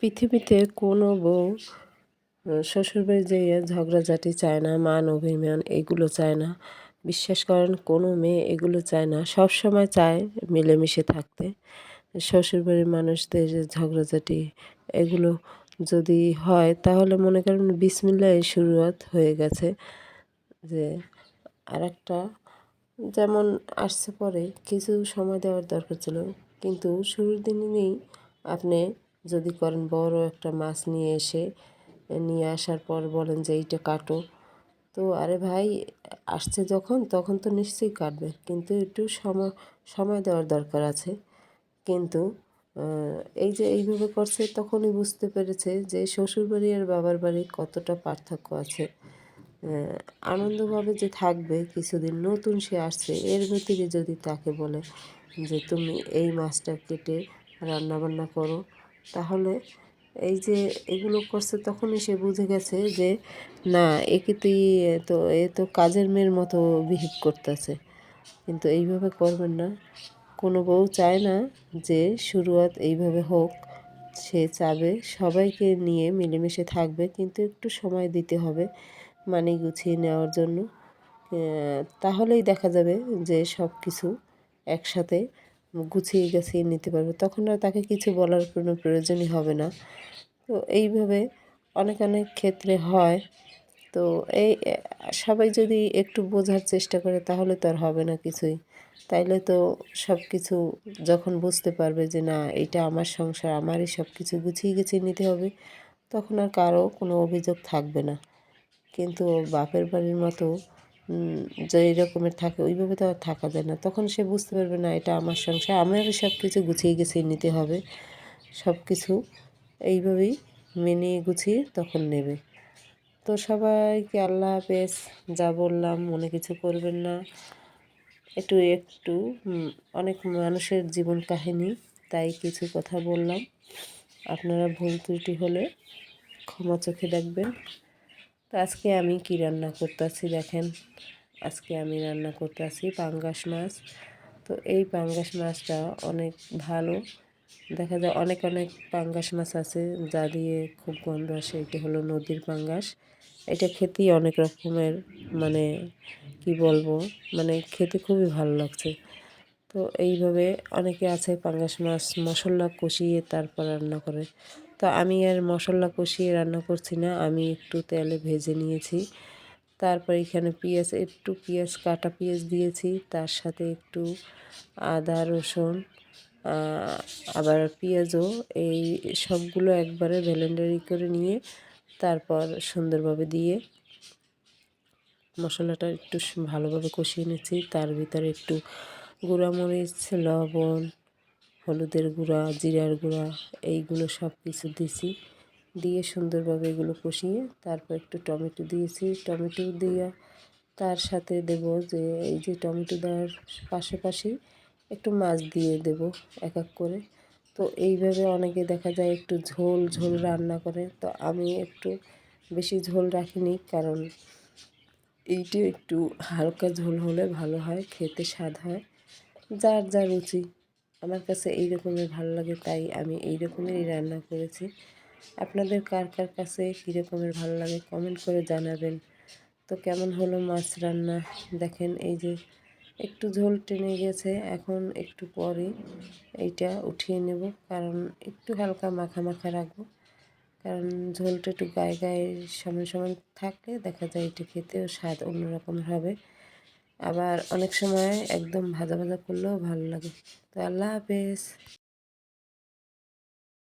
পৃথিবীতে কোনো বউ শ্বশুরবাড়ি যেয়ে ঝগড়াঝাটি চায় না, মান অভিমান এগুলো চায় না। বিশ্বাস করেন, কোনো মেয়ে এগুলো চায় না। সব সময় চায় মিলেমিশে থাকতে। শ্বশুরবাড়ির মানুষদের ঝগড়াঝাটি এগুলো যদি হয়, তাহলে মনে করেন বিসমিল্লাহ শুরুয়াত হয়ে গেছে। যে আরেকটা, যেমন আসছে পরে, কিছু সময় দেওয়ার দরকার ছিল। কিন্তু শুরুর দিনেই আপনি যদি করেন, বড় একটা মাছ নিয়ে এসে, নিয়ে আসার পর বলেন যে এইটা কাটো। তো আরে ভাই, আসছে যখন, তখন তো নিশ্চয়ই কাটবে। কিন্তু একটু সময় সময় দেওয়ার দরকার আছে। কিন্তু এই যে এইভাবে করছে, তখনই বুঝতে পেরেছে যে শ্বশুরবাড়ি আর বাবার বাড়ি কতটা পার্থক্য আছে। আনন্দভাবে যে থাকবে, কিছুদিন নতুন সে আসছে, এর ভিতরে যদি তাকে বলে যে, তুমি এই মাছটা কেটে রান্নাবান্না করো তাহলে এই যে এগুলো করছে তখনই সে বুঝে গেছে যে, না, একে তুই তো, এ তো কাজের মেয়ের মতো বিহেভ করতেছে। কিন্তু এইভাবে করবেন না। কোনো বউ চায় না যে শুরুয়াত এইভাবে হোক, সে চাবে। সবাইকে নিয়ে মিলেমিশে থাকবে। কিন্তু একটু সময় দিতে হবে মানে গুছিয়ে নেওয়ার জন্য। তাহলেই দেখা যাবে যে সব কিছু একসাথে গুছিয়ে গাছিয়ে নিতে পারবে। তখন আর তাকে কিছু বলার কোনো প্রয়োজনই হবে না। তো এইভাবে অনেক অনেক ক্ষেত্রে হয়। তো এই সবাই যদি একটু বোঝার চেষ্টা করে তাহলে তো আর হবে না কিছুই। তাইলে তো সব কিছু যখন বুঝতে পারবে যে না এটা আমার সংসার, আমারই সব কিছু গুছিয়ে গুছিয়ে নিতে হবে, তখন আর কারও কোনো অভিযোগ থাকবে না। কিন্তু বাপের বাড়ির মতো যে রকমের থাকে, ওইভাবে তো আর থাকা যায় না। তখন সে বুঝতে পারবে, না, এটা আমার সংসার আমারই সব কিছু গুছিয়ে গুছিয়ে নিতে হবে। সব কিছু এইভাবেই মেনে গুছিয়ে তখন নেবে। তো সবাইকে আল্লাহ হাফেজ, যা বললাম, মনে কিছু করবেন না। একটু একটু অনেক মানুষের জীবন কাহিনী, তাই কিছু কথা বললাম। আপনারা ভুল ত্রুটি হলে ক্ষমা চোখে দেখবেন। আজকে আমি কি রান্না করতেছি দেখেন। আজকে আমি রান্না করতেছি পাঙ্গাস মাছ। তো এই পাঙ্গাস মাছটা অনেক ভালো। দেখা যায় অনেক অনেক পাঙ্গাস মাছ আছে যা দিয়ে খুব গন্ধ আসে। এটি হলো নদীর পাঙ্গাস। এটা খেতেই অনেক রকমের মানে কি বলব? মানে খেতে খুবই ভালো লাগছে। তো এইভাবে অনেকে আছে পাঙ্গাস মাছ মশলা কষিয়ে তারপর রান্না করে। তো আমি আর মশলা কষিয়ে রান্না করছি না, আমি একটু তেলে ভেজে নিয়েছি। তারপর এখানে পেঁয়াজ, একটু পেঁয়াজ, কাটা পেঁয়াজ দিয়েছি, তার সাথে একটু আদা, রসুন আবার পেঁয়াজও, এই সবগুলো একবারে ভ্যালেন্ডারি করে নিয়ে তারপর সুন্দরভাবে দিয়ে মশলাটা একটু ভালোভাবে কষিয়ে নিচ্ছি। তার ভিতরে একটু গুঁড়ামরিচ, লবণ হলুদের গুঁড়া, জিরার গুঁড়া, এইগুলো সব কিছু দিছি। দিয়ে সুন্দরভাবে এগুলো কষিয়ে তারপর একটু টমেটো দিয়েছি। টমেটো দিয়ে তার সাথে দেব যে, এই যে টমেটো দেওয়ার পাশাপাশি একটু মাছ দিয়ে দেব এক এক করে। তো এইভাবে অনেকে দেখা যায় একটু ঝোল ঝোল রান্না করে। তো আমি একটু বেশি ঝোল রাখিনি কারণ এইটি একটু হালকা ঝোল হলে ভালো হয়, খেতে স্বাদ হয়। যার যা রুচি। আমার কাছে এই রকমের ভালো লাগে, তাই আমি এই রকমেরই রান্না করেছি। আপনাদের কার কার কাছে কী রকমের ভালো লাগে কমেন্ট করে জানাবেন। তো কেমন হলো মাছ রান্না? দেখেন এই যে একটু ঝোল টেনে গেছে, এখন একটু পরে এইটা উঠিয়ে নেব, কারণ একটু হালকা মাখা মাখা রাখব। কারণ ঝোলটা একটু গায়ে গায়ে সময় সময় থাকলে দেখা যায় এটা খেতেও স্বাদ অন্যরকম হবে। আবার অনেক সময় একদম ভাজা ভাজা করলেও ভালো লাগে। তো আল্লাহ হাফেজ।